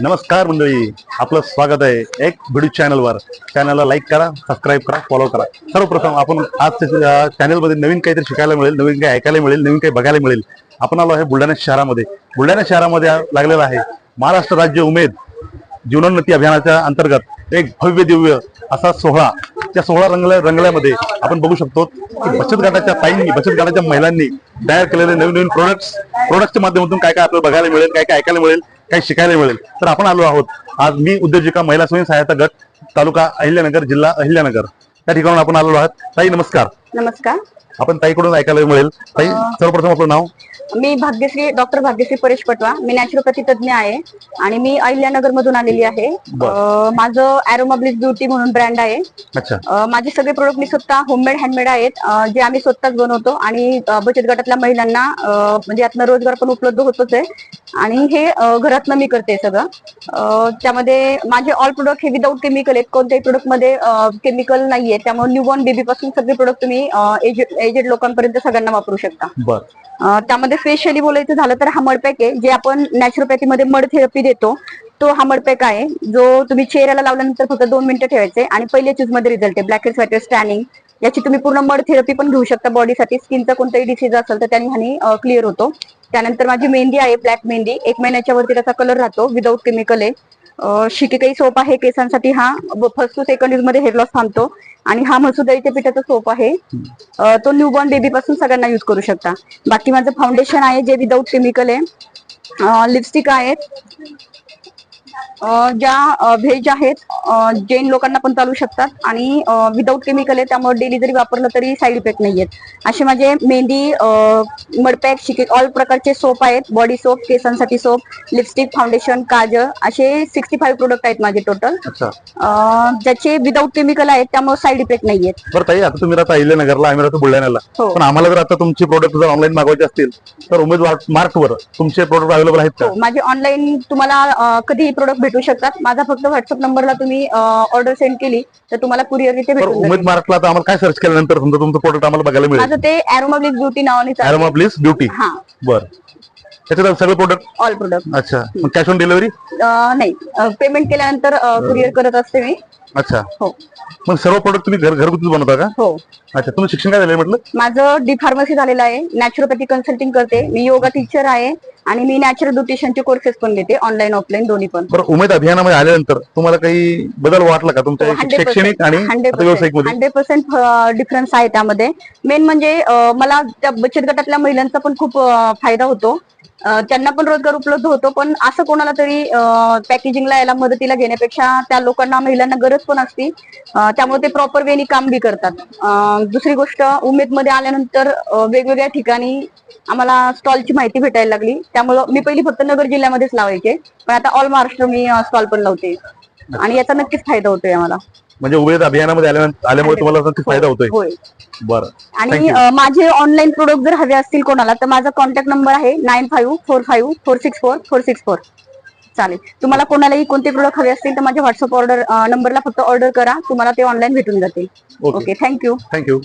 नमस्कार मंडळी आपलं स्वागत आहे एक व्हिडिओ चॅनलवर चॅनलला लाईक करा सबस्क्राईब करा फॉलो करा. सर्वप्रथम आपण आज चॅनलमध्ये नवीन काहीतरी शिकायला मिळेल नवीन काही ऐकायला मिळेल नवीन काही बघायला मिळेल. आपण आलो आहे बुलढाणा शहरामध्ये. बुलढाणा शहरामध्ये लागलेला आहे महाराष्ट्र राज्य उमेद जीवनोन्नती अभियानाच्या अंतर्गत एक भव्य दिव्य असा सोहळा. त्या सोहळा रंगल्या रंगल्यामध्ये आपण बघू शकतो की बचत गटाच्या ताईंनी बचत गटाच्या महिलांनी तयार केलेले नवीन नवीन प्रोडक्ट्स प्रोडक्टच्या माध्यमातून काय काय आपल्याला बघायला मिळेल काय काय ऐकायला मिळेल काही शिकायला मिळेल. तर आपण आलो आहोत. आज मी उद्योजिका महिला स्वयं सहायता गट तालुका अहिल्यानगर जिल्हा अहिल्यानगर. त्या ठिकाणून आपण आलेलो आहोत. ताई नमस्कार. नमस्कार. आपण ताईकडून ऐकायला मिळेल. ताई सर्वप्रथम आपलं नाव? मी भाग्यश्री डॉक्टर भाग्यश्री परेश पटवा. मी नॅचरोपॅथी तज्ञ आहे आणि मी अहिल्यानगर मधून आलेली आहे. अं, माझं अॅरोमाब्लिस ब्युटी म्हणून ब्रँड आहे. अच्छा. अं, माझे सगळे प्रोडक्ट मी स्वतः होममेड हँडमेड आहेत. अं, जे आम्ही स्वतःच बनवतो आणि अं, बचत गटातल्या महिलांना अं, म्हणजे यातनं रोजगार पण उपलब्ध होतोच आहे. आणि हे अं, घरातनं मी करते सगळं. अं, त्यामध्ये माझे ऑल प्रोडक्ट हे विदाऊट केमिकल आहेत. कोणत्याही प्रोडक्टमध्ये केमिकल नाहीये. त्यामुळे न्यूबॉर्न बेबी पासून सगळे प्रोडक्ट तुम्ही एजेड लोकांपर्यंत सगळ्यांना वापरू शकता. बर. अं, त्यामध्ये स्पेशली बोलायचं झालं तर हा मडपॅक आहे जे आपण नॅचरोपॅथी मध्ये मड थेरपी देतो तो हा मडपॅक आहे जो तुम्ही चेहऱ्याला लावल्यानंतर फक्त दोन मिनिटं ठेवायचे आणि पहिल्या चूजमध्ये रिझल्ट आहे. ब्लॅक व्हाईट स्टॅनिंग याची तुम्ही पूर्ण मड थेरपी पण घेऊ शकता बॉडीसाठी स्किनचा कोणताही डिसीज असेल तर त्यांनी ह्यानी क्लिअर होतो. त्यानंतर माझी मेहंदी आहे ब्लॅक मेहंदी. एक महिन्याच्या वरती त्याचा कलर राहतो विदाऊट केमिकल आहे. अं, सोप आहे केसांसाठी. हा फर्स्ट टू सेकंड यूजमध्ये हेअर लॉस थांबतो. आणि हा मसुदाईच्या पिठाचा सोप आहे. तो न्यूबॉर्न बेबी पासून सगळ्यांना युज करू शकता. बाकी माझं फाउंडेशन आहे जे विदाऊट केमिकल आहे. लिपस्टिक आहेत. ज्या व्हेज आहेत जैन लोकांना पण चालू शकतात आणि विदाऊट केमिकल आहे त्यामुळे डेली जरी वापरलं तरी साईड इफेक्ट नाही आहेत असे माझे मेहंदी मडपॅक शिके ऑल प्रकारचे सोप आहेत. बॉडी सोप केसांसाठी सोप लिपस्टिक फाउंडेशन काजळ असे सिक्स्टी फाईव्ह प्रोडक्ट आहेत माझे टोटल अच्छा. ज्याचे विदाऊट केमिकल आहेत त्यामुळे साईड इफेक्ट नाही आहेत बरं ताई आता तुम्ही राहता अहिल्यानगरला आम्ही राहतो बुलढाण्याला. हो. पण आम्हाला जर आता तुमचे प्रोडक्ट जर ऑनलाईन मागवायचे असतील तर उमेदवार मार्कवर तुमचे प्रोडक्ट अवेलेबल आहेत हो माझे ऑनलाईन तुम्हाला कधीही प्रोडक्ट भेटू शकतात. माझा फक्त व्हॉट्सअप नंबरला तुम्ही ऑर्डर सेंड केली तर तुम्हाला कुरिअर इथे भेटून जाईल. उमेद आता आम्हाला काय सर्च केल्यानंतर समजा तुमचं प्रोडक्ट आम्हाला बघायला मिळेल? माझं ते अॅरोमाब्लिक ब्युटी नावाने चालू अरोमा प्लीज ब्युटी हा. बर. त्याच्यात सगळे प्रोडक्ट ऑल प्रोडक्ट अच्छा. मग कॅश ऑन डिलिव्हरी नाही. पेमेंट केल्यानंतर कुरिअर करत असते मी. अच्छा. हो. मग सर्व प्रोडक्ट तुम्ही घर घरगुतीच बनवता का? हो. अच्छा. तुम्ही शिक्षण काय झालंय म्हटलं? माझं डी फार्मसी झालेलं आहे. नॅचरोपॅथी कन्सल्टिंग करते. मी योगा टीचर आहे. आणि मी नॅचरल ब्युटिशियनचे कोर्सेस पण देते ऑनलाईन ऑफलाईन दोन्ही पण. बरं उमेद अभियानामध्ये आल्यानंतर तुम्हाला काही बदल वाटला का तुमच्या शैक्षणिक आणि आता व्यावसायिकमध्ये? हंड्रेड पर्सेंट डिफरन्स आहे त्यामध्ये. मेन म्हणजे अं, मला त्या बचत गटातल्या महिलांचा पण खूप अं, फायदा होतो. अं, त्यांना पण रोजगार उपलब्ध होतो पण असं कोणाला तरी पॅकेजिंगला याला मदतीला घेण्यापेक्षा त्या लोकांना महिलांना गरज पण असती. अं, त्यामुळे ते प्रॉपर वेनी काम बी करतात. अं, दुसरी गोष्ट उमेदमध्ये आल्यानंतर अं, वेगवेगळ्या ठिकाणी आम्हाला स्टॉलची माहिती भेटायला लागली. त्यामुळं मी पहिली फक्त नगर जिल्ह्यामध्येच लावायचे पण आता ऑल महाराष्ट्र मी स्टॉल पण लावते. आणि याचा नक्कीच फायदा होतोय आम्हाला. म्हणजे उमेद अभियानामध्ये आल्यामुळे तुम्हाला नक्कीच फायदा होतोय. होय. बरं. आणि अं, माझे ऑनलाईन प्रोडक्ट जर हवे असतील कोणाला तर माझा कॉन्टॅक्ट नंबर आहे nine five four five four six four four six four चालेल. तुम्हाला कोणालाही कोणते प्रोडक्ट हवे असतील तर माझ्या व्हॉट्सअप ऑर्डर नंबरला फक्त ऑर्डर करा. तुम्हाला ते ऑनलाईन भेटून जातील. Okay okay thank you thank you